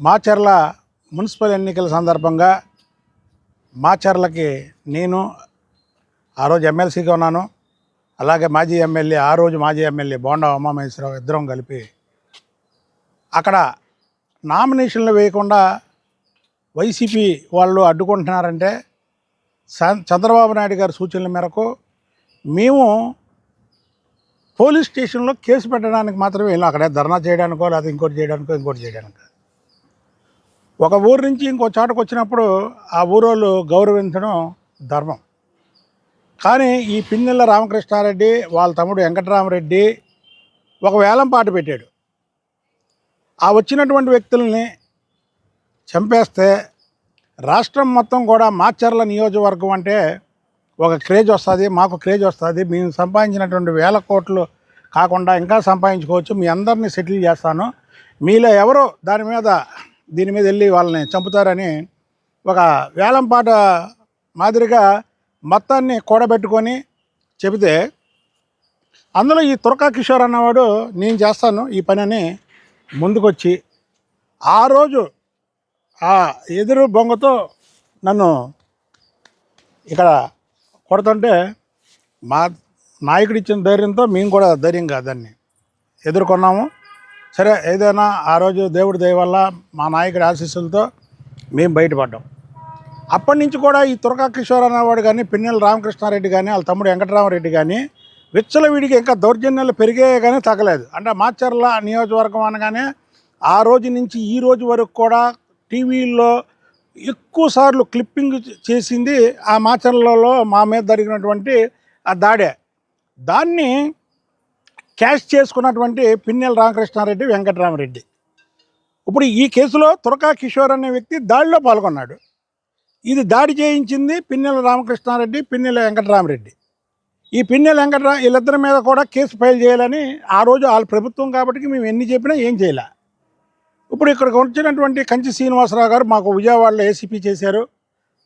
Macherla municipal ఎన్నికల సందర్భంగా మాచర్లకి నేను ఆ రోజు ఎమ్మెల్సీగా ఉన్నాను. అలాగే మాజీ ఎమ్మెల్యే ఆ రోజు మాజీ ఎమ్మెల్యే బోండా ఉమామహేశ్వరరావు ఇద్దరం కలిపి అక్కడ నామినేషన్లు వేయకుండా వైసీపీ వాళ్ళు అడ్డుకుంటున్నారంటే చంద్రబాబు నాయుడు గారి సూచనల మేరకు మేము పోలీస్ స్టేషన్లో కేసు పెట్టడానికి మాత్రమే వెళ్ళాం. అక్కడే ధర్నా చేయడానికో లేకపోతే ఇంకోటి చేయడానికో ఇంకోటి చేయడానికో. ఒక ఊరు నుంచి ఇంకో చోటకు వచ్చినప్పుడు ఆ ఊరోళ్ళు గౌరవించడం ధర్మం. కానీ ఈ పిన్నెల రామకృష్ణారెడ్డి వాళ్ళ తమ్ముడు వెంకటరామరెడ్డి ఒక వేలం పాట పెట్టాడు. ఆ వచ్చినటువంటి వ్యక్తుల్ని చంపేస్తే రాష్ట్రం మొత్తం కూడా మాచర్ల నియోజకవర్గం అంటే ఒక క్రేజ్ వస్తుంది మాకు క్రేజ్ వస్తుంది. మేము సంపాదించినటువంటి వేల కోట్లు కాకుండా ఇంకా సంపాదించుకోవచ్చు. మీ అందరినీ సెటిల్ చేస్తాను. మీలో ఎవరో దాని మీద దీని మీద వెళ్ళి వాళ్ళని చంపుతారని ఒక వేలంపాట మాదిరిగా మొత్తాన్ని కూడబెట్టుకొని చెబితే అందులో ఈ తురకా కిషోర్ అన్నవాడు నేను చేస్తాను ఈ పని అని ముందుకొచ్చి ఆ రోజు ఆ ఎదురు బొంగతో నన్ను ఇక్కడ కొడుతుంటే మా నాయకుడు ఇచ్చిన ధైర్యంతో మేము కూడా ధైర్యంగా దాన్ని ఎదుర్కొన్నాము. సరే ఏదైనా ఆ రోజు దేవుడి దయ వల్ల మా నాయకుడి ఆశీస్సులతో మేము బయటపడ్డాం. అప్పటి నుంచి కూడా ఈ తురకా కిషోర్ అనేవాడు కానీ పిన్నెల రామకృష్ణారెడ్డి కానీ వాళ్ళ తమ్ముడు వెంకటరామరెడ్డి కానీ విచ్చలవిడికి ఇంకా దౌర్జన్యాలు పెరిగాయే కానీ తగ్గలేదు. అంటే మాచర్ల నియోజకవర్గం అనగానే ఆ రోజు నుంచి ఈ రోజు వరకు కూడా టీవీల్లో ఎక్కువ సార్లు క్లిప్పింగ్ చేసింది ఆ మాచర్లలో మా మీద జరిగినటువంటి ఆ దాడే. దాన్ని క్యాష్ చేసుకున్నటువంటి పిన్నెల రామకృష్ణారెడ్డి వెంకటరామరెడ్డి. ఇప్పుడు ఈ కేసులో తురకా కిషోర్ అనే వ్యక్తి దాడిలో పాల్గొన్నాడు. ఇది దాడి చేయించింది పిన్నెల రామకృష్ణారెడ్డి పిన్నెల వెంకటరామరెడ్డి. ఈ పిన్నెల వెంకటరా వీళ్ళిద్దరి మీద కూడా కేసు ఫైల్ చేయాలని ఆ రోజు వాళ్ళ ప్రభుత్వం కాబట్టి మేము ఎన్ని చెప్పినా ఏం చేయలే. ఇప్పుడు ఇక్కడికి వచ్చినటువంటి కంచి శ్రీనివాసరావు గారు మాకు విజయవాడలో ఏసీపీ చేశారు.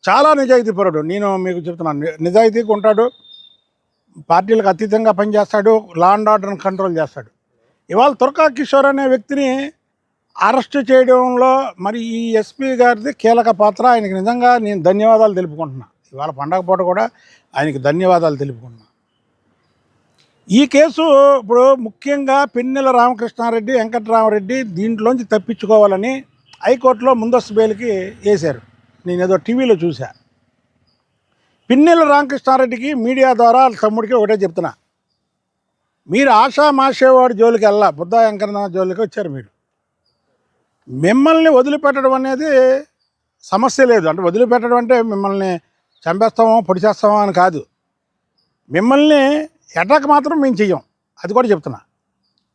చాలా నిజాయితీపరుడు నేను మీకు చెప్తున్నాను. నిజాయితీగా ఉంటాడు. పార్టీలకు అతీతంగా పనిచేస్తాడు లా అండ్ ఆర్డర్ని కంట్రోల్ చేస్తాడు. ఇవాళ తుర్కా కిషోర్ అనే వ్యక్తిని అరెస్ట్ చేయడంలో మరి ఈ ఎస్పీ గారిది కీలక పాత్ర. ఆయనకి నిజంగా నేను ధన్యవాదాలు తెలుపుకుంటున్నా. ఇవాళ పండగ పూట కూడా ఆయనకి ధన్యవాదాలు తెలుపుకుంటున్నా. ఈ కేసు ఇప్పుడు ముఖ్యంగా పిన్నెల రామకృష్ణారెడ్డి వెంకటరామరెడ్డి దీంట్లోంచి తప్పించుకోవాలని హైకోర్టులో ముందస్తు బెయిల్కి వేశారు. నేను ఏదో టీవీలో చూశాను పిన్నెల రామకృష్ణారెడ్డికి మీడియా ద్వారా తమ్ముడికి ఒకటే చెప్తున్నా. మీరు ఆశా మాషేవాడు జోలికి వెళ్ళా బుద్ధ వెంకన్న జోలికి వచ్చారు మీరు. మిమ్మల్ని వదిలిపెట్టడం అనేది సమస్య లేదు. అంటే వదిలిపెట్టడం అంటే మిమ్మల్ని చంపేస్తామో పొడి చేస్తామో అని కాదు. మిమ్మల్ని అటాక్ మాత్రం మేము చెయ్యం. అది కూడా చెప్తున్నా.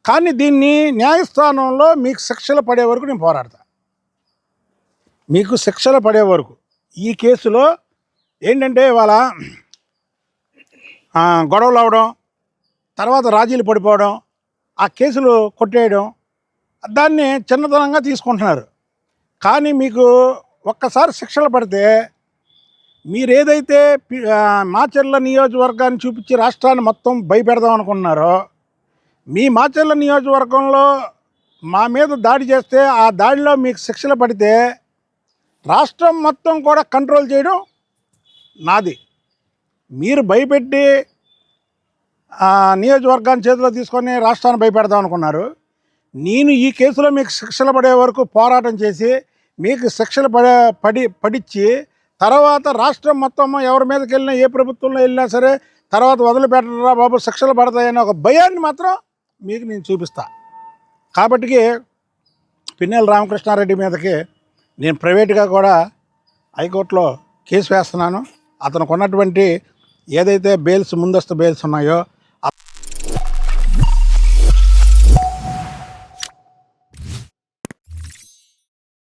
కానీ దీన్ని న్యాయస్థానంలో మీకు శిక్షలు పడే వరకు నేను పోరాడతా. మీకు శిక్షలు పడే వరకు ఈ కేసులో ఏంటంటే ఇవాళ గొడవలు అవడం తర్వాత రాజీలు పడిపోవడం ఆ కేసులు కొట్టేయడం దాన్ని చిన్నతనంగా తీసుకుంటున్నారు. కానీ మీకు ఒక్కసారి శిక్షలు పడితే మీరేదైతే మాచర్ల నియోజకవర్గాన్ని చూపించి రాష్ట్రాన్ని మొత్తం భయపెడదాం అనుకుంటున్నారో మీ మాచర్ల నియోజకవర్గంలో మా మీద దాడి చేస్తే ఆ దాడిలో మీకు శిక్షలు పడితే రాష్ట్రం మొత్తం కూడా కంట్రోల్ చేయడం నాది. మీరు భయపెట్టి నియోజకవర్గాన్ని చేతిలో తీసుకొని రాష్ట్రాన్ని భయపెడదాం అనుకున్నారు. నేను ఈ కేసులో మీకు శిక్షలు పడే వరకు పోరాటం చేసి మీకు శిక్షలు పడే పడి పడిచ్చి తర్వాత రాష్ట్రం మొత్తం ఎవరి మీదకి వెళ్ళినా ఏ ప్రభుత్వంలో వెళ్ళినా సరే తర్వాత వదిలిపెట్టరా బాబు శిక్షలు పడతాయని ఒక భయాన్ని మాత్రం మీకు నేను చూపిస్తా. కాబట్టి పిన్నెల రామకృష్ణారెడ్డి మీదకి నేను ప్రైవేట్గా కూడా హైకోర్టులో కేసు వేస్తున్నాను. అతనికి ఉన్నటువంటి ఏదైతే బెయిల్స్ ముందస్తు బెయిల్స్ ఉన్నాయో